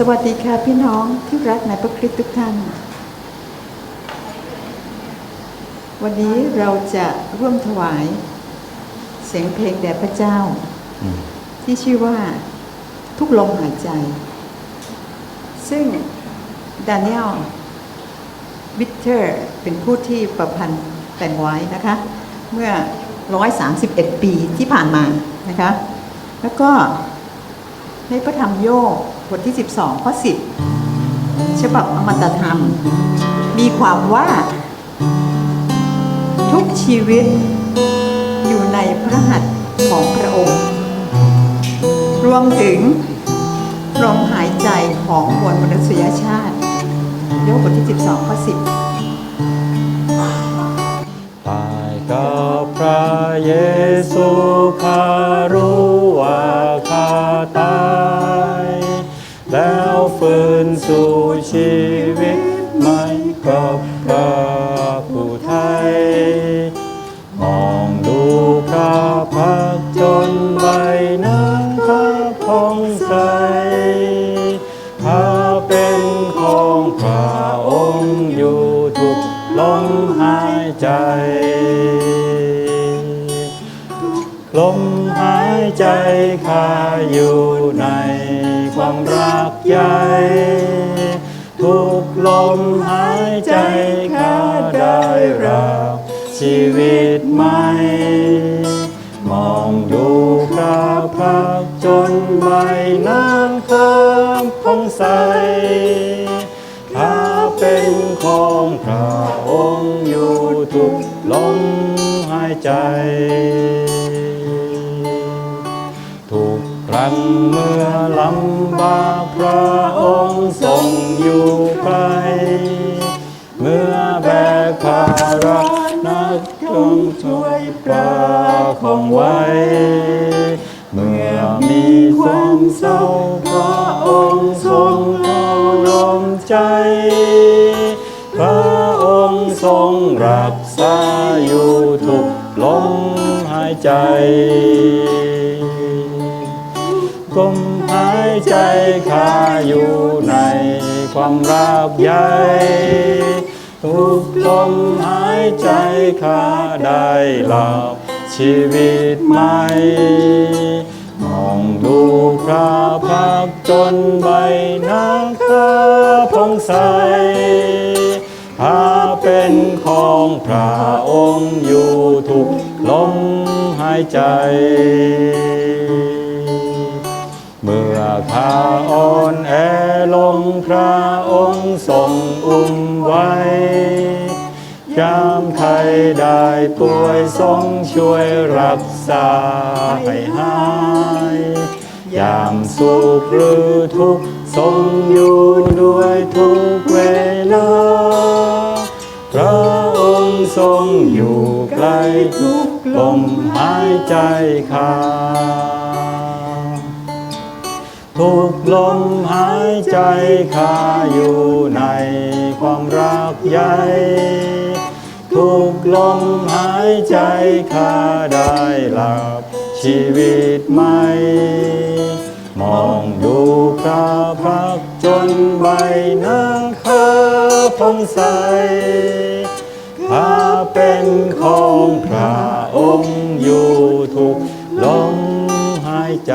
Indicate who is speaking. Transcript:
Speaker 1: สวัสดีค่ะพี่น้องที่รักในพระคริสต์ทุกท่าน วันนี้เราจะร่วมถวาย เสียงเพลงแด่พระเจ้า ที่ชื่อว่าทุกลมหายใจ ซึ่งดานิเอลวิเทอร์เป็นผู้ที่ประพันธ์แต่งไว้นะคะ เมื่อ 131 ปีที่ผ่านมานะคะ แล้วก็ในพระธรรมโยบ บทที่ 12 ข้อ 10ฉบับอมตะธรรม มีความว่า ทุกชีวิตอยู่ในพระหัตถ์ของพระองค์ รวมถึงลมหายใจของมวลมนุษยชาติโยบบทที่ 12 ข้อ 10
Speaker 2: ตายกับพระเยซู แล้วฟื้นสู่ชีวิตใหม่กับพระผู้ไทย มองดูพระพักตร์จนใบหน้าข้าผ่องใสข้าเป็นของพระองค์อยู่ทุกลมหายใจลมหายใจข้าอยู่ในความรัก ใหญ่ทุกลมหายใจข้าได้รับชีวิตใหม่มองดูพระพักจนใบน้าข้าผ่องใสข้าเป็นของพระองค์อยู่ทุกลมหายใจทุกครั้งเมื่อลำบาก ระองค์ทรงอยู่ใกลเมื่อแบกภาระนักจงช่วยประคองไว้ เมื่อมีความเศร้าพระองค์ทรงเอาลมใจ พระองค์ทรงรักษาอยู่ทุกลมหายใจลมายใจข้าอยู่ในความรักใหญ่ทุกลมหายใจข้าได้หลับชีวิตใหม่มองดูพระพักจนใบหน้าข้าผ่องใสข้าเป็นของพระองค์อยู่ทุกลมหายใจ อข้าอ่อนแอลงพระองค์ทรงอุ้มไว้ยามใครได้ป่วยทรงช่วยรักษาให้หายยามสุขหรือทุกข์ทรงอยู่ด้วยทุกเวลา พระองค์ทรงอยู่ใกล้ทุกลมหายใจข้า ทุกลมหายใจข้าอยู่ในความรักใหญ่ทุกลมหายใจข้าได้หลับชีวิตใหม่มองดูพระพักจนใบหน้าข้าผ่องใสข้าเป็นของพระองค์อยู่ทุกลมหายใจ